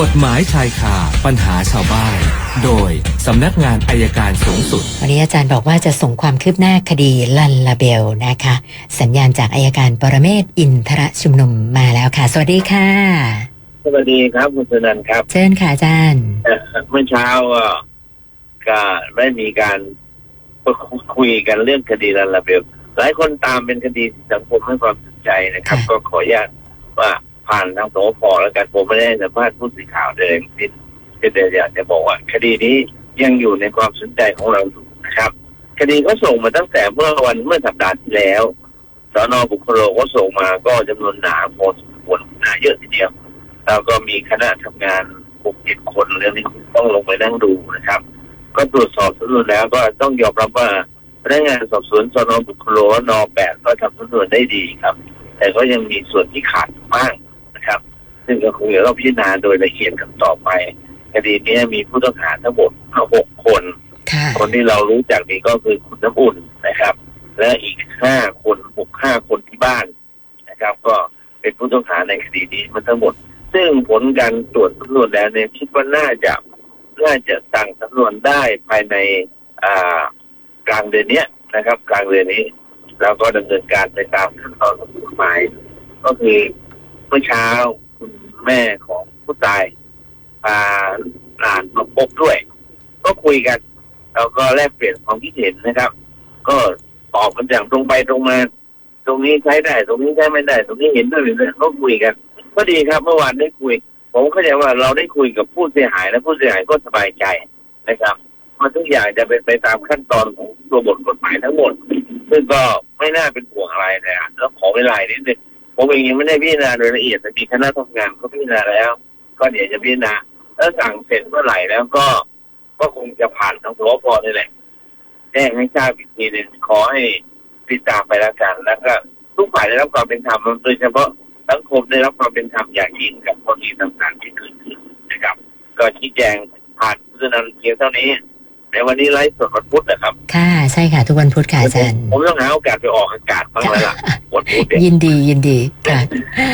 กฎหมายชายคาปัญหาชาวบ้าน โดยสำนักงานอายการสูงสุด วันนี้อาจารย์บอกว่าจะส่งความคืบหน้าคดีลันลาเบลนะคะ สัญญาณจากอายการปรเมศวร์อินทรชุมนุมมาแล้วค่ะ สวัสดีค่ะ สวัสดีครับคุณสนันท์ครับ เชิญค่ะอาจารย์เอ่อเมื่อเช้าก็ก็ได้มีการคุยกันเรื่องคดีลาลาเบลหลายคนตามเป็นคดีที่สังคมให้ความสนใจนะครับค่ะก็ขออนุญาตว่า ผ่านทางสพแล้วกันผมไม่ได้สัมภาษณ์ผู้สื่อข่าวเลยทั้งสิ้นก็เลยอยากจะบอกว่า คดีนี้ยังอยู่ในความสนใจของเราอยู่นะครับ คดีก็ส่งมาตั้งแต่เมื่อวันเมื่อสัปดาห์ที่แล้วสนบุคโลก็ส่งมาก็จำนวนหนาพอสมควรหนาเยอะทีเดียวแล้วก็มีคณะทำงานหกเจ็ดคนเรื่องนี้ต้องลงไปนั่งดูนะครับ ก็ตรวจสอบสำนวนแล้วก็ต้องยอมรับว่าพนักงานสอบสวนสนบุคโลนอแปดก็ทำสำนวนได้ดีครับ แต่ก็ยังมีส่วนที่ขาดบ้าง ซึ่งก็คงจะต้องพิจารณาโดยละเอียดกันต่อไปคดีนี้มีผู้ต้องหาทั้งหมดหกคนค่ะคนที่เรารู้จักนี้ก็คือคุณน้ำอุ่นนะครับ และอีกห้าคนหกห้าคนที่บ้านนะครับ ก็เป็นผู้ต้องหาในคดีนี้มันทั้งหมด ซึ่งผลการตรวจสำนวนแล้วเนี่ยคิดว่าน่าจะน่าจะสั่งสำนวนได้ภายในอ่ากลางเดือนเนี้ยนะครับ กลางเดือนนี้ แล้วก็ดำเนินการไปตามขั้นตอนของกฎหมาย ก็คือเมื่อเช้าคุณ แม่ของผู้ตายพาหลานมาพบด้วย ก็คุยกันแล้วก็แลกเปลี่ยนความคิดเห็นนะครับ ก็ตอบกันอย่างตรงไปตรงมา ตรงนี้ใช้ได้ ตรงนี้ใช้ไม่ได้ ตรงนี้เห็นด้วยหรือไม่ก็คุยกัน ก็ดีครับเมื่อวานได้คุย ผมเข้าใจว่าเราได้คุยกับผู้เสียหายและผู้เสียหายก็สบายใจนะครับว่าทุกอย่างจะเป็นไปตามขั้นตอนของตัวบทกฎหมายทั้งหมด ซึ่งก็ไม่น่าเป็นห่วงอะไรเลยอะแล้วขอเวลานิดนึง ผมเองยังไม่ได้พิจารณาโดยละเอียดแต่มีคณะทำงานก็พิจารณาแล้ว ก็เดี๋ยวจะพิจารณาแล้วสั่งเสร็จเมื่อไหร่แล้วก็ ก็คงจะผ่านทางสพนี่แหละแจ้งให้ทราบอีกทีหนึ่งขอให้ติดตามไปแล้วกันแล้วก็ทุกฝ่ายได้รับความเป็นธรรมโดยเฉพาะสังคมได้รับความเป็นธรรมอย่างยิ่งกับกรณีต่างๆที่เกิดขึ้นนะครับ ก็ชี้แจงผ่านผู้นำเพียงเท่านี้ในวันนี้ไลฟ์สดวันพุธนะครับ ค่ะ ใช่ค่ะ ทุกวันพุธค่ะอาจารย์ ผมต้องหาโอกาสไปออกอากาศบ้างแล้วล่ะวันพุธเนี่ ยยินดียินดีค่ะ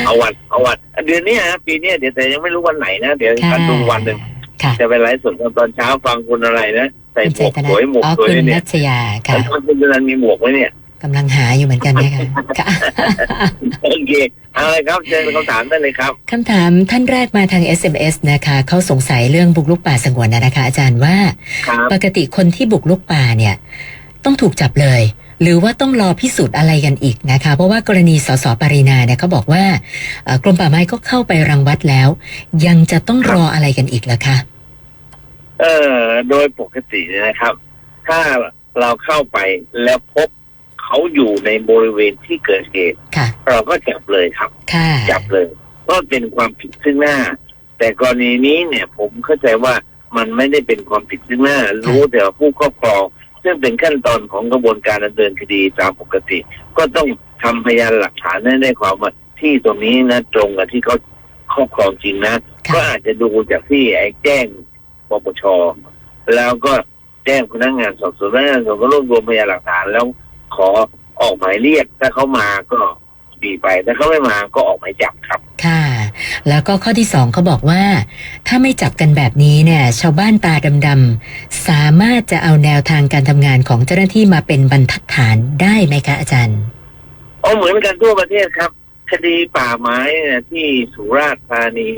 เอาวันเอาวันเดือนนี้ฮะปีเนี้ยเดี๋ยวแต่ยังไม่รู้วันไหนนะเดี๋ยวค่ะกันดูวันหนึ่งค่ะจะไปไลฟ์สดตอนเช้าฟังคุณอะไรนะใส่คุณหมใจวกตนะสวยหมวกอ๋อสวยคุณเนี่นัยชยาค่ะแล้วคุณนันมีหมวกไหมเนี่ยกำลังหาอยู่เหมือนกันนะคะค่ะโอเคเอาเลยครับเชิญคำถามได้เลยครับคำถามท่านแรกมาทาง SMS นะคะเขาสงสัยเรื่องบุกลุกป่าสงวนนะนะคะ อาจารย์ว่าครับปกติคนที่บุกลุกป่าเนี่ย ต้องถูกจับเลย หรือว่าต้องรอพิสูจน์อะไรกันอีกนะคะ เพราะว่ากรณีสสปรินาเนี่ยเขาบอกว่าเอ่อกรมป่าไม้ก็เข้าไปรังวัดแล้ว ยังจะต้องรออะไรกันอีกล่ะคะเออโดยปกติเนี่ยนะครับ ถ้าเราเข้าไปแล้วพบเขาอยู่ในบริเวณที่เกิดเหตุค่ะเราก็จับเลยครับค่ะจับเลยก็เป็นความผิดซึ่งหน้า แต่กรณีนี้เนี่ยผมเข้าใจว่ามันไม่ได้เป็นความผิดซึ่งหน้า รู้แต่ว่าผู้ครอบครอง ซึ่งเป็นขั้นตอนของกระบวนการดำเนินคดีตามปกติ ก็ต้องทำพยานหลักฐานให้ได้ความว่าที่ตรงนี้นะตรงกับที่เขาครอบครองจริงนะ ก็อาจจะดูจากที่ไอ้แจ้งปปชแล้วก็แจ้งพนักงานสอบสวนพนักงานสอบสวนก็รวบรวมพยานหลักฐานแล้วขอออกหมายเรียก ถ้าเขามาก็ดีไป ถ้าเขาไม่มาก็ออกหมายจับครับ แล้วก็ข้อที่สองเขาบอกว่า ถ้าไม่จับกันแบบนี้เนี่ยชาวบ้านตาดำๆสามารถจะเอาแนวทางการทำงานของเจ้าหน้าที่มาเป็นบรรทัดฐานได้ไหมคะอาจารย์อ๋อเหมือนกันทั่วประเทศครับ คดีป่าไม้เนี่ยที่สุราษฎร์ธานี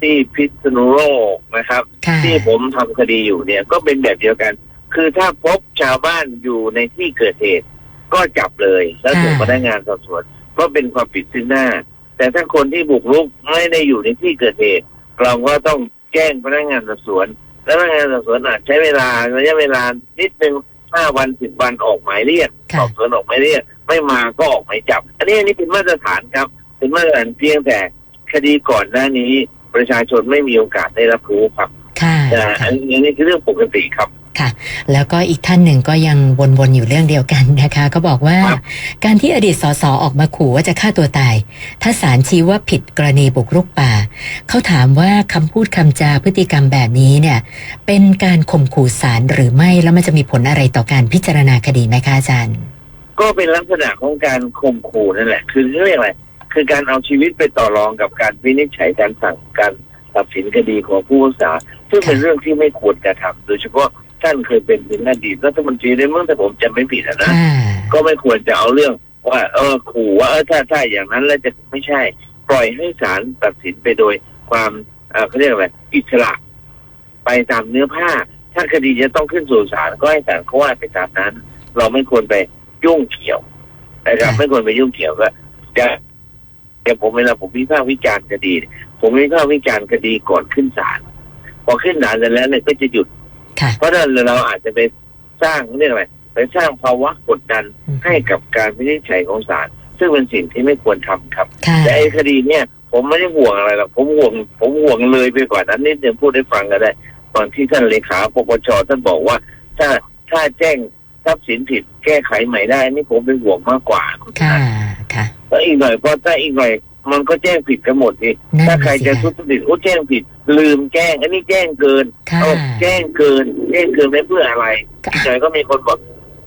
ที่พิษณุโลกนะครับค่ะที่ผมทำคดีอยู่เนี่ยก็เป็นแบบเดียวกัน คือถ้าพบชาวบ้านอยู่ในที่เกิดเหตุก็จับเลย แล้วส่งพนักงานสอบสวนก็เป็นความผิดซึ่งหน้า แต่ถ้าคนที่บุกรุกไม่ได้อยู่ในที่เกิดเหตุเราก็ต้องแจ้งพนักงานสอบสวนแล้วพนักงานสอบสวนอาจใช้เวลาระยะเวลานิดนึงห้าวันสิบวันออกหมายเรียกค่ะสอบสวนออกหมายเรียก ไม่มาก็ออกหมายจับ อันนี้อันนี้เป็นมาตรฐานครับ เป็นมาตรฐานเพียงแต่คดีก่อนหน้านี้ประชาชนไม่มีโอกาสได้รับรู้ครับค่ะแต่อันนี้คือเรื่องปกติครับ ค่ะ แล้วก็อีกท่านหนึ่งก็ยังวนๆอยู่เรื่องเดียวกันนะคะก็บอกว่าครับการที่อดีตสสออกมาขู่ว่าจะฆ่าตัวตาย ถ้าศาลชี้ว่าผิดกรณีบุกรุกป่า เขาถามว่าคำพูดคำจาพฤติกรรมแบบนี้เนี่ยเป็นการข่มขู่ศาลหรือไม่แล้วมันจะมีผลอะไรต่อการพิจารณาคดีไหมคะอาจารย์ ก็เป็นลักษณะของการข่มขู่นั่นแหละ คือเรียกอะไรคือการเอาชีวิตไปต่อรองกับการวินิจฉัยการสั่งการตัดสินคดีของผู้พิพากษาซึ่งเป็นเรื่องที่ไม่ควรกระทำโดยเฉพาะ ท่านเคยเป็นถึงอดีตรัฐมนตรีในเมื่อแต่ผมจำไม่ผิดอะนะค่ะก็ไม่ควรจะเอาเรื่องว่าเออขู่ว่าเออถ้าถ้าอย่างนั้นแล้วจะไม่ใช่ ปล่อยให้ศาลตัดสินไปโดยความเอ่อเขาเรียกอะไรอิสระ ไปตามเนื้อผ้า ถ้าคดีจะต้องขึ้นสู่ศาลก็ให้ศาลเขาว่าไปตามนั้น เราไม่ควรไปยุ่งเกี่ยวนะครับค่ะไม่ควรไปยุ่งเกี่ยวก็จะแต่ผมเวลาผมวิพากษ์วิจารณ์คดีเนี่ยผมวิพากษ์วิจารณ์คดีก่อนขึ้นศาลพอขึ้นศาลเสร็จแล้วเนี่ยก็จะหยุด ค่ะ เพราะฉะนั้นเราอาจจะไปสร้างเรื่องอะไรไปสร้างภาวะกดดันอืมให้กับการวินิจฉัยของศาลซึ่งเป็นสิ่งที่ไม่ควรทำครับค่ะแต่ไอ้คดีเนี่ยผมไม่ได้ห่วงอะไรหรอกผมห่วง ผมห่วงเลยไปกว่านั้นนิดเดียวพูดให้ฟังก็ได้ ตอนที่ท่านเลขาปปชท่านบอกว่า ถ้าถ้าแจ้งทรัพย์สินผิดแก้ไขใหม่ได้ นี่ผมเป็นห่วงมากกว่าคุณค่ะนะค่ะแล้วอีกหน่อยพอถ้าอีกหน่อย มันก็แจ้งผิดกันหมดนี่นั่นถ้าใครจะสิทุคะจริตโอ้แจ้งผิด ลืมแจ้ง อันนี้แจ้งเกินค่ะเอาแจ้งเกิน แจ้งเกินไม่เพื่ออะไรค่ะ อีกหน่อยก็มีคนบอก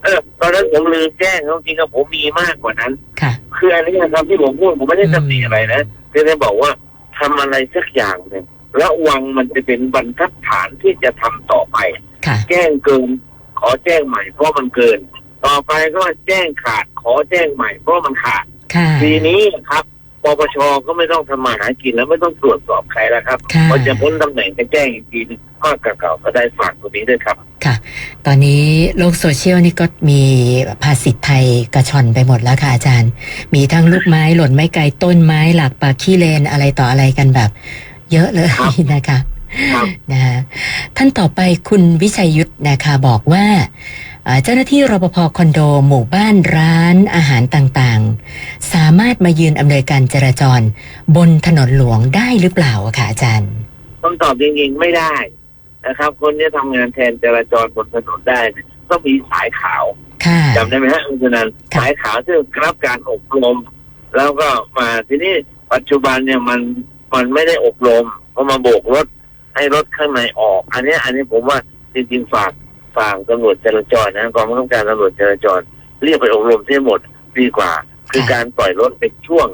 เออตอนนั้นผมลืมแจ้งจริงๆกับผมมีมากกว่านั้น ค่ะ คืออันนี้นะครับที่ผมพูดผมไม่ได้ตำหนิอะไรนะเพียงแต่บอกว่าทำอะไรสักอย่างหนึ่งระวังมันจะเป็นบรรทัดฐานที่จะทำต่อไป ค่ะ แจ้งเกิน ขอแจ้งใหม่ เพราะมันเกิน ต่อไปก็แจ้งขาดขอแจ้งใหม่ เพราะมันขาด ค่ะ ทีนี้ครับ ปปชก็ไม่ต้องทำมาหากินแล้วไม่ต้องตรวจสอบใครแล้วครับค่ะ พอจะพ้นตำแหน่งจะแจ้งอีกทีหนึงก็เก่าๆก็ได้ฝากตรงนี้ด้วยครับ ค่ะ ตอนนี้โลกโซเชียลนี่ก็มีภาษิตไทยกระชอนไปหมดแล้วค่ะอาจารย์ มีทั้งลูกไม้หล่นไม่ไกลต้นไม้หลักปากขี้เลนอะไรต่ออะไรกันแบบ เยอะเลยครับ นะคะ ครับ นะคะท่านต่อไปคุณวิชัยยุทธนะคะบอกว่า เอ่อเจ้าหน้าที่รปภคอนโด หมู่บ้านร้านอาหารต่างๆ สามารถมายืนอำนวยการจราจร บนถนนหลวงได้หรือเปล่าอะค่ะอาจารย์ต้องตอบจริงๆไม่ได้นะครับ คนที่ทำงานแทนจราจรบนถนนได้เนี่ยต้องมีสายขาวค่ะจำได้ไหมฮะคุณชนันค่ะสายขาวที่รับการอบรม แล้วก็มาทีนี้ปัจจุบันเนี่ยมันมันไม่ได้อบรมพอมาโบกรถให้รถข้างในออก อันเนี้ยอันนี้ผมว่าจริงๆฝาก ฝากตำรวจจราจรนะกองบังคับการตำรวจจราจร เรียกไปอบรมที่หมดดีกว่า คือการปล่อยรถเป็นช่วง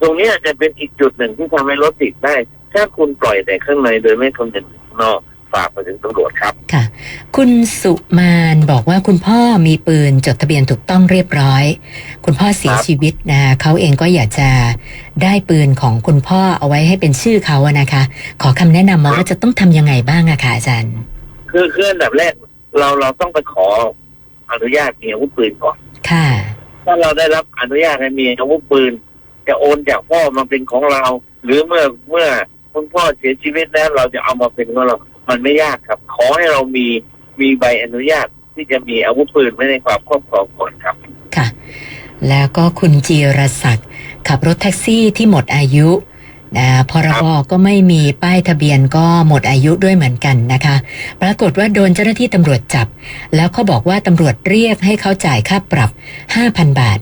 ตรงเนี้ยจะเป็นอีกจุดหนึ่งที่ทำให้รถติดได้ ถ้าคุณปล่อยแต่ข้างในโดยไม่คำนึงถึงข้างนอกฝากไปถึงตำรวจครับค่ะ คุณสุมานบอกว่าคุณพ่อมีปืนจดทะเบียนถูกต้องเรียบร้อย คุณพ่อเสียครับชีวิตนะคะเขาเองก็อยากจะได้ปืนของคุณพ่อเอาไว้ให้เป็นชื่อเขาอะนะคะ ขอคำแนะนำมาว่าจะต้องทำยังไงบ้างอะค่ะอาจารย์ คือคืออันดับแรก เราเราต้องไปขออนุญาตมีอาวุธปืนก่อน ค่ะ ถ้าเราได้รับอนุญาตให้มีอาวุธปืน จะโอนจากพ่อมาเป็นของเรา หรือเมื่อเมื่อคุณพ่อเสียชีวิตแล้วเราจะเอามาเป็นของเรา มันไม่ยากครับ ขอให้เรามีมีใบอนุญาตที่จะมีอาวุธปืนไว้ในความครอบครองก่อนครับ ค่ะ แล้วก็คุณจีรศักดิ์ขับรถแท็กซี่ที่หมดอายุ นะพรบก็ไม่มีป้ายทะเบียนก็หมดอายุด้วยเหมือนกันนะคะ ปรากฏว่าโดนเจ้าหน้าที่ตำรวจจับ แล้วเขาบอกว่าตำรวจเรียกให้เขาจ่ายค่าปรับ 5,000 บาท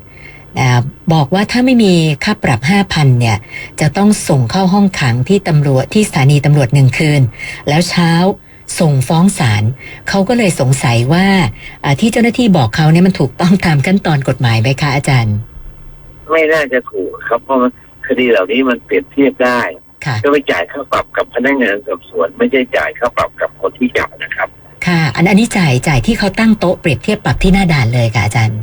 นะบอกว่าถ้าไม่มีค่าปรับ 5,000 เนี่ย จะต้องส่งเข้าห้องขังที่ตำรวจที่สถานีตำรวจหนึ่งคืน แล้วเช้าส่งฟ้องศาลเขาก็เลยสงสัยว่าอ่าที่เจ้าหน้าที่บอกเขาเนี่ยมันถูกต้องตามขั้นตอนกฎหมายไหมคะอาจารย์ ไม่น่าจะถูกครับเพราะมัน คดีเหล่านี้มันเปรียบเทียบได้ ค่ะ ก็ไปจ่ายค่าปรับกับพนักงานสอบสวน ไม่ใช่จ่ายค่าปรับกับคนที่จับนะครับ ค่ะ อันอันนี้จ่ายจ่ายที่เขาตั้งโต๊ะเปรียบเทียบปรับที่หน้าด่านเลยค่ะอาจารย์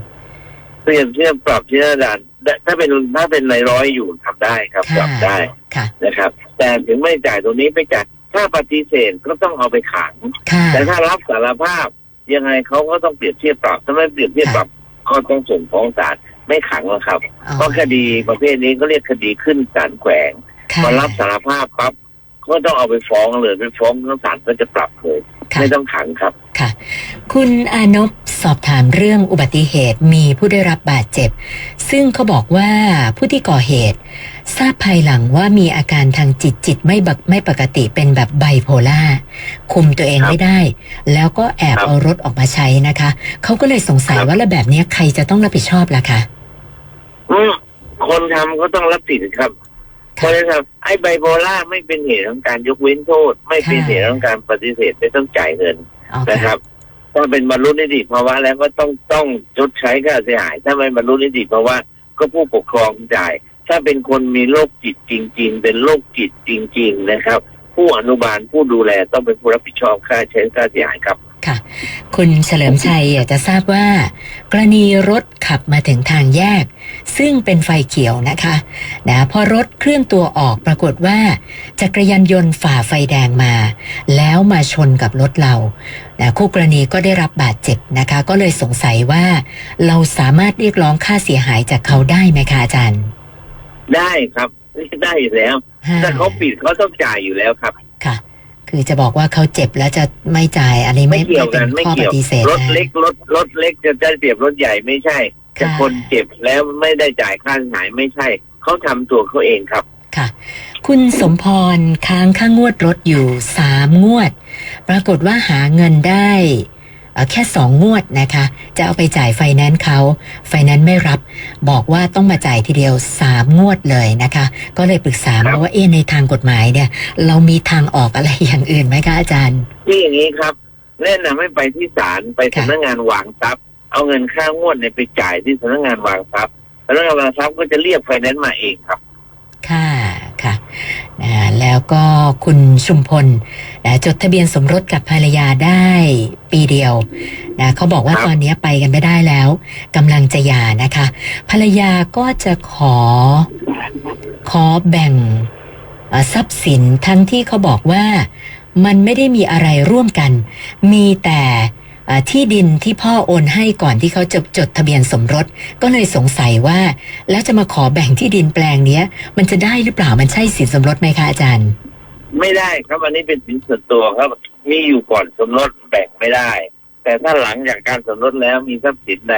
เปรียบเทียบปรับที่หน้าด่านถ้าเป็นถ้าเป็นในร้อยอยู่ทำได้ครับปค่ะรับได้ค่ะ นะครับ แต่ถึงไม่จ่ายตรงนี้ไปจ่ายถ้าปฏิเสธก็ต้องเอาไปขัง ค่ะ แต่ถ้ารับสารภาพยังไงเขาก็ต้องเปรียบเทียบปรับถ้าไม่เปรียบเทียบปรับ ก็ต้องส่งฟ้องศาลไม่ขังหรอกครับ อ๋อเพราะคดีประเภทนี้ก็เรียกคดีขึ้นศาลแขวงค่ะพอรับสารภาพปั๊บก็ต้องเอาไปฟ้องเลยไปฟ้องแล้วศาลก็จะปรับเลย ค่ะ ไม่ต้องขังครับ ค่ะ คุณอานพ สอบถามเรื่องอุบัติเหตุมีผู้ได้รับบาดเจ็บ ซึ่งเขาบอกว่าผู้ที่ก่อเหตุ ทราบภายหลังว่ามีอาการทางจิตจิตไม่บักไม่ปกติเป็นแบบไบโพล่าคุมตัวเองครับไม่ได้ แล้วก็แอบครับเอารถออกมาใช้นะคะเขาก็เลยสงสัยครับว่าแล้วแบบเนี้ยใครจะต้องรับผิดชอบล่ะคะอืมคนทำก็ต้องรับผิดครับเพค่ะราะฉะนั้นไอ้ไบโพล่าไม่เป็นเหตุของการยกเว้นโทษ ไม่เป็นค่ะเหตุของการปฏิเสธไม่ต้องจ่ายเงินอ๋อนะครับ ถ้าเป็นบรรลุนิติภาวะแล้วก็ต้องต้องชดใช้ค่าเสียหาย ถ้าไม่บรรลุนิติภาวะก็ผู้ปกครองจ่าย ถ้าเป็นคนมีโรคจิตจริง ๆ เป็นโรคจิตจริง ๆ นะครับ ผู้อนุบาลผู้ดูแลต้องเป็นผู้รับผิดชอบค่าใช้ค่าเสียหายครับค่ะ คุณเฉลิมชัยอยากจะทราบว่า กรณีรถขับมาถึงทางแยก ซึ่งเป็นไฟเขียวนะคะนะพอรถเคลื่อนตัวออกปรากฏว่าจักรยานยนต์ฝ่าไฟแดงมา แล้วมาชนกับรถเรานะคู่กรณีก็ได้รับบาดเจ็บนะคะ ก็เลยสงสัยว่า เราสามารถเรียกร้องค่าเสียหายจากเขาได้ไหมคะอาจารย์ ได้ครับได้อยู่แล้ว ถ้าเขาปิดเขาต้องจ่ายอยู่แล้วครับ ค่ะคือจะบอกว่าเขาเจ็บแล้วจะไม่จ่ายอะไรไม่ไม่เกี่ยวเป็กันนไม่ข้อปเกี่ยวฏิเสธรถนะเล็กรถรถเล็กจะได้เปรียบรถใหญ่ไม่ใช่แต่ค่ะคนเจ็บแล้วไม่ได้จ่ายค่าเสียหายไม่ใช่เขาทำตัวเขาเองครับ ค่ะ คุณสมพรค้างค่างวดรถอยู่สามงวด ปรากฏว่าหาเงินได้เอ่อ แค่สองงวดนะคะ จะเอาไปจ่ายไฟแนนซ์เขาไฟแนนซ์ไม่รับ บอกว่าต้องมาจ่ายทีเดียวสามงวดเลยนะคะ ก็เลยปรึกษาครัมาบว่าเอ๊ะในทางกฎหมายเนี่ย เรามีทางออกอะไรอย่างอื่นไหมคะอาจารย์ที่อย่างนี้ครับแนะนำให้ไปที่ศาลไปค่ะสำนักงานวางทรัพย์ เอาเงินค่างวดเนี่ยไปจ่ายที่สำนักงานวางทรัพย์สำนักงานวางทรัพย์ก็จะเรียกไฟแนนซ์มาเองครับ ค่ะค่ะ นะแล้วก็คุณชุมพลนะจดทะเบียนสมรสกับภรรยาได้ปีเดียวนะเขาบอกว่าครับตอนนี้ไปกันไม่ได้แล้วกำลังจะหย่านะคะ ภรรยาก็จะขอขอแบ่งเอ่อทรัพย์สินทั้งที่เขาบอกว่ามันไม่ได้มีอะไรร่วมกัน มีแต่เอ่อ ที่ดินที่พ่อโอนให้ก่อนที่เขาจะจดทะเบียนสมรส ก็เลยสงสัยว่า แล้วจะมาขอแบ่งที่ดินแปลงเนี้ย มันจะได้หรือเปล่ามันใช่สินสมรสไหมคะอาจารย์ ไม่ได้ครับอันนี้เป็นสินส่วนตัวครับ มีอยู่ก่อนสมรสแบ่งไม่ได้ แต่ถ้าหลังจากการสมรสแล้วมีทรัพย์สินใด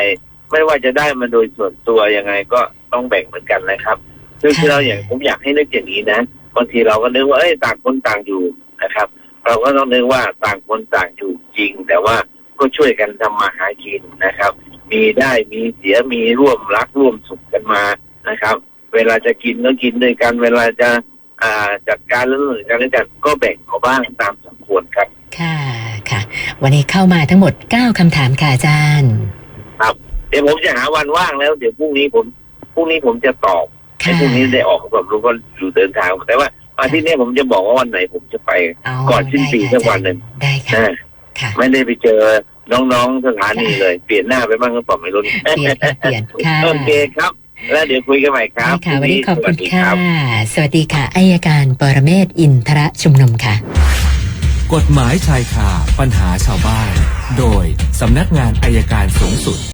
ไม่ว่าจะได้มาโดยส่วนตัวยังไงก็ต้องแบ่งเหมือนกันนะครับซึ่งค่ะที่เราอย่างผมอยากให้นึกอย่างนี้นะบางทีเราก็นึกว่าเอ้ยต่างคนต่างอยู่นะครับ เราก็ต้องนึกว่าต่างคนต่างอยู่จริง แต่ว่า ก็ช่วยกันทำมาหากินนะครับ มีได้มีเสียมีร่วมรักร่วมสุขกันมานะครับ เวลาจะกินก็กินด้วยกัน เวลาจะอ่าจัดการเรื่องอื่นกันด้วยกันก็แบ่งเขาบ้างตามสมควรครับ ค่ะค่ะ วันนี้เข้ามาทั้งหมด 9คำถามค่ะอาจารย์เดี๋ยวผมจะหาวันว่างแล้ว เดี๋ยวพรุ่งนี้ผมพรุ่งนี้ผมจะตอบในค่ะพรุ่งนี้ได้ออกแบบรู้ก็อยู่เดินทางแต่ว่าอาทิตย์นี้ผมจะบอกว่าวันไหนผมจะไปก่อนสิ้นปีสักวันหนึ่งได้ค่ะนะ ค่ะไม่ได้ไปเจอน้องๆสถานีเลย เปลี่ยนหน้าไปบ้างก็ปล่าไม่รู้เปลี่ยนค่ะเปลี่ยนค่ะโอเคครับ แล้วเดี๋ยวคุยกันใหม่ครับได้ค่ะวันนี้ขอบสคุวัสณดีค่ะรับสวัสดีค่ะอายการปรเมศวร์อินทรชุมนุมค่ะ กฎหมายชายคาปัญหาชาวบ้าน โดยสำนักงานอายการสูงสุด